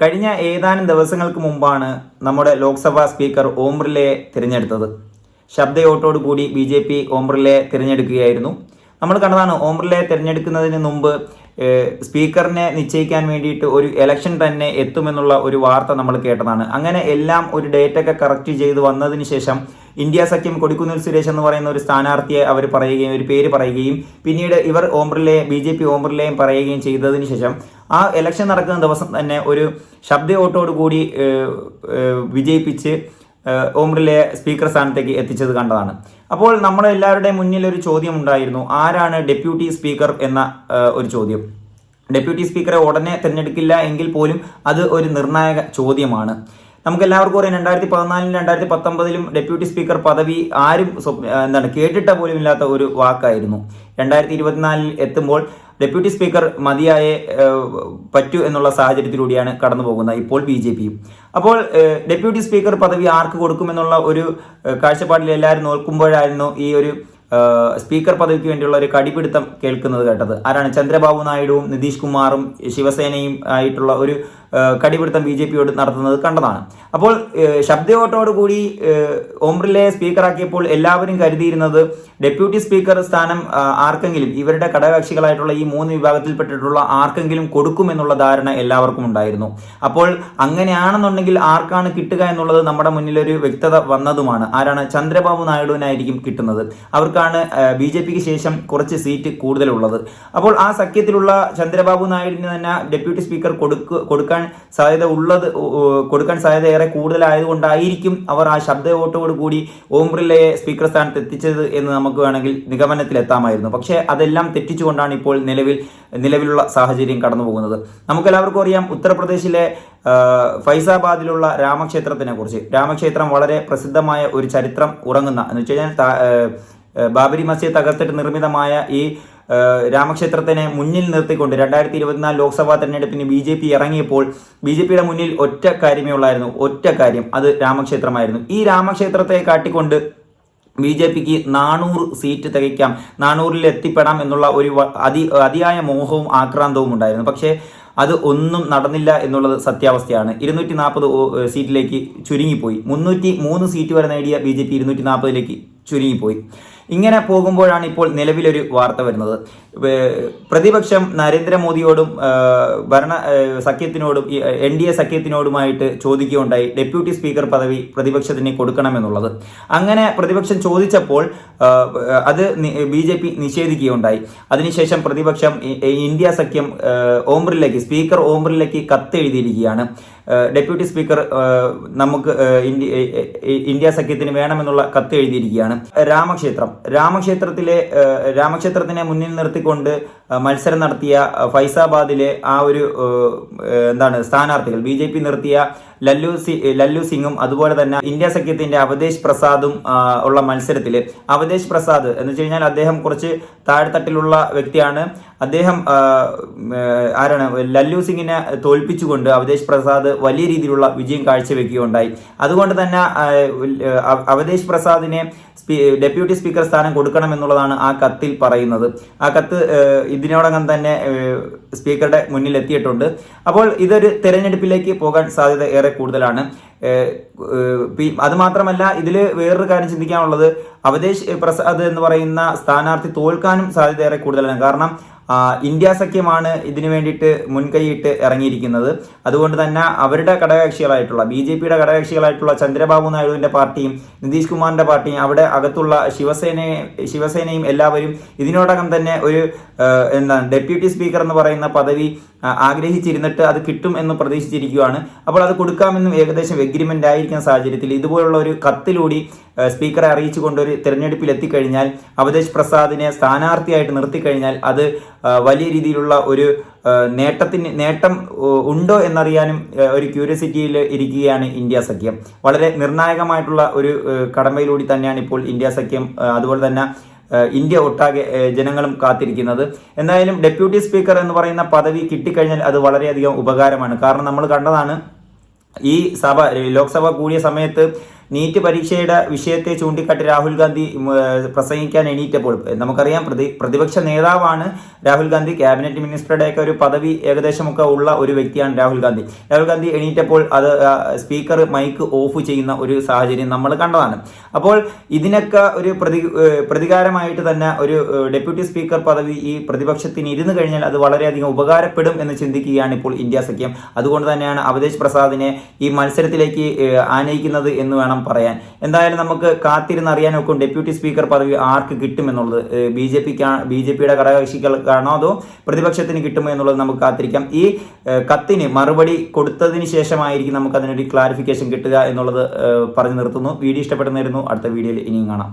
കഴിഞ്ഞ ഏതാനും ദിവസങ്ങൾക്ക് മുമ്പാണ് നമ്മുടെ ലോക്സഭാ സ്പീക്കർ ഓം തിരഞ്ഞെടുത്തത്. ശബ്ദയോട്ടോട് കൂടി ബി ജെ പി ഓം തിരഞ്ഞെടുക്കുകയായിരുന്നു. നമ്മൾ കണ്ടതാണ് ഓം തിരഞ്ഞെടുക്കുന്നതിന് മുമ്പ് സ്പീക്കറിനെ നിശ്ചയിക്കാൻ വേണ്ടിയിട്ട് ഒരു ഇലക്ഷൻ തന്നെ എത്തുമെന്നുള്ള ഒരു വാർത്ത നമ്മൾ കേട്ടതാണ്. അങ്ങനെ എല്ലാം ഒരു ഡേറ്റ് ഒക്കെ കറക്റ്റ് ചെയ്ത് വന്നതിന് ശേഷം ഇന്ത്യ സഖ്യം കൊടിക്കുന്നിൽ സുരേഷ് എന്ന് പറയുന്ന ഒരു സ്ഥാനാർത്ഥിയെ അവർ പറയുകയും ഒരു പേര് പറയുകയും പിന്നീട് ഇവർ ഓംബ്രിലെ ബി ജെ പി ഓംബ്രിലെയും പറയുകയും ചെയ്തതിന് ശേഷം ആ ഇലക്ഷൻ നടക്കുന്ന ദിവസം തന്നെ ഒരു ശബ്ദ വോട്ടോടുകൂടി വിജയിപ്പിച്ച് ഏഹ്, ഓം ബിർലയെ സ്പീക്കർ സ്ഥാനത്തേക്ക് എത്തിച്ചത് കണ്ടതാണ്. അപ്പോൾ നമ്മുടെ എല്ലാവരുടെയും മുന്നിൽ ഒരു ചോദ്യം ഉണ്ടായിരുന്നു ആരാണ് ഡെപ്യൂട്ടി സ്പീക്കർ എന്ന ഒരു ചോദ്യം. ഡെപ്യൂട്ടി സ്പീക്കറെ ഉടനെ തിരഞ്ഞെടുക്കില്ല എങ്കിൽ പോലും അത് ഒരു നിർണായക ചോദ്യമാണ്. നമുക്ക് എല്ലാവർക്കും അറിയാം രണ്ടായിരത്തി പതിനാലിലും രണ്ടായിരത്തി പത്തൊമ്പതിലും ഡെപ്യൂട്ടി സ്പീക്കർ പദവി ആരും എന്താണ് കേട്ടിട്ട പോലും ഇല്ലാത്ത ഒരു വാക്കായിരുന്നു. രണ്ടായിരത്തി ഇരുപത്തിനാലിൽ എത്തുമ്പോൾ ഡെപ്യൂട്ടി സ്പീക്കർ മതിയായേ പറ്റൂ എന്നുള്ള സാഹചര്യത്തിലൂടെയാണ് കടന്നു പോകുന്നത് ഇപ്പോൾ ബി ജെ പിയും അപ്പോൾ ഡെപ്യൂട്ടി സ്പീക്കർ പദവി ആർക്ക് കൊടുക്കുമെന്നുള്ള ഒരു കാഴ്ചപ്പാടിൽ എല്ലാവരും നോക്കുമ്പോഴായിരുന്നു ഈ ഒരു സ്പീക്കർ പദവിക്ക് വേണ്ടിയുള്ള ഒരു കടിപിടുത്തം കേൾക്കുന്നത് കേട്ടത്. ആരാണ്? ചന്ദ്രബാബു നായിഡുവും നിതീഷ് കുമാറും ശിവസേനയും ആയിട്ടുള്ള ഒരു കടിപിടുത്തം ബി ജെ പിയോട് നടത്തുന്നത് കണ്ടതാണ്. അപ്പോൾ ശബ്ദ ശബ്ദവോട്ടോട് കൂടി ഏഹ്, ഓം ബിർലയെ സ്പീക്കറാക്കിയപ്പോൾ എല്ലാവരും കരുതിയിരുന്നത് ഡെപ്യൂട്ടി സ്പീക്കർ സ്ഥാനം ആർക്കെങ്കിലും ഇവരുടെ ഘടകകക്ഷികളായിട്ടുള്ള ഈ മൂന്ന് വിഭാഗത്തിൽപ്പെട്ടിട്ടുള്ള ആർക്കെങ്കിലും കൊടുക്കുമെന്നുള്ള ധാരണ എല്ലാവർക്കും ഉണ്ടായിരുന്നു. അപ്പോൾ അങ്ങനെയാണെന്നുണ്ടെങ്കിൽ ആർക്കാണ് കിട്ടുക എന്നുള്ളത് നമ്മുടെ മുന്നിലൊരു വ്യക്തത വന്നതുമാണ്. ആരാണ്? ചന്ദ്രബാബു നായിഡുവിനായിരിക്കും കിട്ടുന്നത്. അവർക്കാണ് ബി ജെ പിക്ക് ശേഷം കുറച്ച് സീറ്റ് കൂടുതലുള്ളത്. അപ്പോൾ ആ സഖ്യത്തിലുള്ള ചന്ദ്രബാബു നായിഡുവിന് തന്നെ ഡെപ്യൂട്ടി സ്പീക്കർ കൊടുക്കാൻ സാധ്യത ഉള്ളത് കൊടുക്കാൻ സാധ്യത ഏറെ കൂടുതലായതുകൊണ്ടായിരിക്കും അവർ ആ ശബ്ദ വോട്ടോട് കൂടി ഓം ബിർളയെ സ്പീക്കർ സ്ഥാനത്ത് എത്തിച്ചത് എന്ന് നമുക്ക് വേണമെങ്കിൽ നിഗമനത്തിലെത്താമായിരുന്നു. പക്ഷേ അതെല്ലാം തെറ്റിച്ചുകൊണ്ടാണ് ഇപ്പോൾ നിലവിൽ നിലവിലുള്ള സാഹചര്യം കടന്നു പോകുന്നത് നമുക്കെല്ലാവർക്കും അറിയാം ഉത്തർപ്രദേശിലെ ഫൈസാബാദിലുള്ള രാമക്ഷേത്രത്തിനെ കുറിച്ച് രാമക്ഷേത്രം വളരെ പ്രസിദ്ധമായ ഒരു ചരിത്രം ഉറങ്ങുന്ന എന്ന് വെച്ച് കഴിഞ്ഞാൽ ബാബരി മസ്ജിദ് തകർത്തിട്ട് നിർമ്മിതമായ ഈ രാമക്ഷേത്രത്തിനെ മുന്നിൽ നിർത്തിക്കൊണ്ട് രണ്ടായിരത്തി ഇരുപത്തിനാല് ലോക്സഭാ തെരഞ്ഞെടുപ്പിന് ബി ജെ പി ഇറങ്ങിയപ്പോൾ ബി ജെ പിയുടെ മുന്നിൽ ഒറ്റ കാര്യമേ ഉള്ളായിരുന്നു. ഒറ്റ കാര്യം. അത് രാമക്ഷേത്രമായിരുന്നു. ഈ രാമക്ഷേത്രത്തെ കാട്ടിക്കൊണ്ട് ബി ജെ പിക്ക് നാനൂറ് സീറ്റ് തികയ്ക്കാം. നാനൂറിൽ എത്തിപ്പെടാം എന്നുള്ള ഒരു അതി അതിയായ മോഹവും ആക്രാന്തവും ഉണ്ടായിരുന്നു. പക്ഷേ അത് ഒന്നും നടന്നില്ല എന്നുള്ളത് സത്യാവസ്ഥയാണ്. ഇരുന്നൂറ്റി നാൽപ്പത് സീറ്റിലേക്ക് ചുരുങ്ങിപ്പോയി. മുന്നൂറ്റി മൂന്ന് സീറ്റ് വരെ നേടിയ ബി ജെ പി ഇരുന്നൂറ്റി നാൽപ്പതിലേക്ക് ചുരുങ്ങിപ്പോയി. ഇങ്ങനെ പോകുമ്പോഴാണ് ഇപ്പോൾ നിലവിലൊരു വാർത്ത വരുന്നത്. പ്രതിപക്ഷം നരേന്ദ്രമോദിയോടും ഭരണ സഖ്യത്തിനോടും എൻ ഡി എ സഖ്യത്തിനോടുമായിട്ട് ചോദിക്കുകയുണ്ടായി. ഡെപ്യൂട്ടി സ്പീക്കർ പദവി പ്രതിപക്ഷത്തിന് കൊടുക്കണമെന്നുള്ളത്. അങ്ങനെ പ്രതിപക്ഷം ചോദിച്ചപ്പോൾ അത് ബി ജെ പി നിഷേധിക്കുകയുണ്ടായി. അതിനുശേഷം പ്രതിപക്ഷം ഇന്ത്യ സഖ്യം ഓം സ്പീക്കർ ഓം ബിർലയ്ക്ക് കത്ത് എഴുതിയിരിക്കുകയാണ് ഏർ ഡെപ്യൂട്ടി സ്പീക്കർ നമുക്ക് ഇന്ത്യ സഖ്യത്തിന് വേണമെന്നുള്ള കത്ത് എഴുതിയിരിക്കുകയാണ്. രാമക്ഷേത്രം. രാമക്ഷേത്രത്തിലെ രാമക്ഷേത്രത്തിനെ മുന്നിൽ നിർത്തിക്കൊണ്ട് മത്സരം നടത്തിയ ഫൈസാബാദിലെ ആ ഒരു എന്താണ് സ്ഥാനാർത്ഥികൾ ബി നിർത്തിയ ലല്ലു സി ലല്ലു സിംഗും അതുപോലെ തന്നെ ഇന്ത്യ സഖ്യത്തിന്റെ അവധേഷ് പ്രസാദും ഉള്ള മത്സരത്തിൽ അവധേഷ് പ്രസാദ് എന്ന് വെച്ച് കഴിഞ്ഞാൽ അദ്ദേഹം കുറച്ച് താഴ്ത്തട്ടിലുള്ള വ്യക്തിയാണ്. അദ്ദേഹം ആരാണ്? ലല്ലു സിംഗിനെ തോൽപ്പിച്ചുകൊണ്ട് അവധേഷ് പ്രസാദ് വലിയ രീതിയിലുള്ള വിജയം കാഴ്ചവെക്കുകയുണ്ടായി. അതുകൊണ്ട് തന്നെ ആ, ഉൽ- ഏ, അവ- അവതേഷ് പ്രസാദിനെ ഡെപ്യൂട്ടി സ്പീക്കർ സ്ഥാനം കൊടുക്കണം എന്നുള്ളതാണ് ആ കത്തിൽ പറയുന്നത്. ആ കത്ത് ഇതിനോടകം തന്നെ സ്പീക്കറുടെ മുന്നിൽ എത്തിയിട്ടുണ്ട് അപ്പോൾ ഇതൊരു തെരഞ്ഞെടുപ്പിലേക്ക് പോകാൻ സാധ്യത ഏറെ കൂടുതലാണ്. അതുമാത്രമല്ല ഇതിൽ വേറൊരു കാര്യം ചിന്തിക്കാനുള്ളത് അവതേഷ് പ്രസാദ് എന്ന് പറയുന്ന സ്ഥാനാർത്ഥി തോൽക്കാനും സാധ്യത ഏറെ കൂടുതലാണ്. കാരണം ഇന്ത്യ സഖ്യമാണ് ഇതിനു വേണ്ടിയിട്ട് മുൻകൈയിട്ട് ഇറങ്ങിയിരിക്കുന്നത്. അതുകൊണ്ട് തന്നെ അവരുടെ ഘടകകക്ഷികളായിട്ടുള്ള ബി ജെ പിയുടെ ഘടകകക്ഷികളായിട്ടുള്ള ചന്ദ്രബാബു നായിഡുവിന്റെ പാർട്ടിയും നിതീഷ് കുമാറിന്റെ പാർട്ടിയും അവിടെ അകത്തുള്ള ശിവസേനയെ ശിവസേനയും എല്ലാവരും ഇതിനോടകം തന്നെ ഒരു എന്താണ് ഡെപ്യൂട്ടി സ്പീക്കർ എന്ന് പറയുന്ന പദവി ആഗ്രഹിച്ചിരുന്നിട്ട് അത് കിട്ടും എന്ന് പ്രതീക്ഷിച്ചിരിക്കുകയാണ് അപ്പോൾ അത് കൊടുക്കാമെന്നും ഏകദേശം എഗ്രിമെന്റ് ആയിരിക്കുന്ന സാഹചര്യത്തിൽ ഇതുപോലുള്ള ഒരു കത്തിലൂടി സ്പീക്കറെ അറിയിച്ചു കൊണ്ടൊരു തെരഞ്ഞെടുപ്പിൽ എത്തിക്കഴിഞ്ഞാൽ അവതേഷ് പ്രസാദിനെ സ്ഥാനാർത്ഥിയായിട്ട് നിർത്തിക്കഴിഞ്ഞാൽ അത് വലിയ രീതിയിലുള്ള ഒരു നേട്ടത്തിന് നേട്ടം ഉണ്ടോ എന്നറിയാനും ഒരു ക്യൂരിയോസിറ്റിയിൽ ഇരിക്കുകയാണ് ഇന്ത്യ സഖ്യം. വളരെ നിർണായകമായിട്ടുള്ള ഒരു കടമയിലൂടി തന്നെയാണ് ഇപ്പോൾ ഇന്ത്യ സഖ്യം അതുപോലെ തന്നെ ഇന്ത്യ ഒട്ടാകെ ജനങ്ങളും കാത്തിരിക്കുന്നത്. എന്തായാലും ഡെപ്യൂട്ടി സ്പീക്കർ എന്ന് പറയുന്ന പദവി കിട്ടിക്കഴിഞ്ഞാൽ അത് വളരെയധികം ഉപകാരമാണ്. കാരണം നമ്മൾ കണ്ടതാണ് ഈ സഭ ലോക്സഭ കൂടിയ സമയത്ത് നീറ്റ് പരീക്ഷയുടെ വിഷയത്തെ ചൂണ്ടിക്കാട്ടി രാഹുൽ ഗാന്ധി പ്രസംഗിക്കാൻ എണീറ്റപ്പോൾ നമുക്കറിയാം പ്രതി പ്രതിപക്ഷ നേതാവാണ് രാഹുൽ ഗാന്ധി. ക്യാബിനറ്റ് മിനിസ്റ്ററുടെയൊക്കെ ഒരു പദവി ഏകദേശമൊക്കെ ഉള്ള ഒരു വ്യക്തിയാണ് രാഹുൽ ഗാന്ധി. രാഹുൽ ഗാന്ധി എണീറ്റപ്പോൾ അത് സ്പീക്കർ മൈക്ക് ഓഫ് ചെയ്യുന്ന ഒരു സാഹചര്യം നമ്മൾ കണ്ടതാണ്. അപ്പോൾ ഇതിനൊക്കെ ഒരു പ്രതി പ്രതികാരമായിട്ട് തന്നെ ഒരു ഡെപ്യൂട്ടി സ്പീക്കർ പദവി ഈ പ്രതിപക്ഷത്തിന് ഇരുന്ന് കഴിഞ്ഞാൽ അത് വളരെയധികം ഉപകാരപ്പെടും എന്ന് ചിന്തിക്കുകയാണ് ഇപ്പോൾ ഇന്ത്യ സഖ്യം. അതുകൊണ്ട് തന്നെയാണ് അവതേജ് പ്രസാദിനെ ഈ മത്സരത്തിലേക്ക് ആനയിക്കുന്നത് എന്ന് വേണം പറയാൻ. എന്തായാലും നമുക്ക് കാത്തിരുന്ന് അറിയാനൊക്കെ ഡെപ്യൂട്ടി സ്പീക്കർ പദവി ആർക്ക് കിട്ടുമെന്നുള്ളത്. ബി ജെ പിക്ക് ബി ജെ പിയുടെ ഘടകകക്ഷികൾക്കാണോ അതോ പ്രതിപക്ഷത്തിന് കിട്ടുമോ എന്നുള്ളത് നമുക്ക് കാത്തിരിക്കാം. ഈ കത്തിന് മറുപടി കൊടുത്തതിന് ശേഷമായിരിക്കും നമുക്ക് അതിനൊരു ക്ലാരിഫിക്കേഷൻ കിട്ടുക എന്നുള്ളത് പറഞ്ഞു നിർത്തുന്നു. വീഡിയോ ഇഷ്ടപ്പെടുന്നതായിരുന്നു അടുത്ത വീഡിയോയിൽ ഇനിയും കാണാം.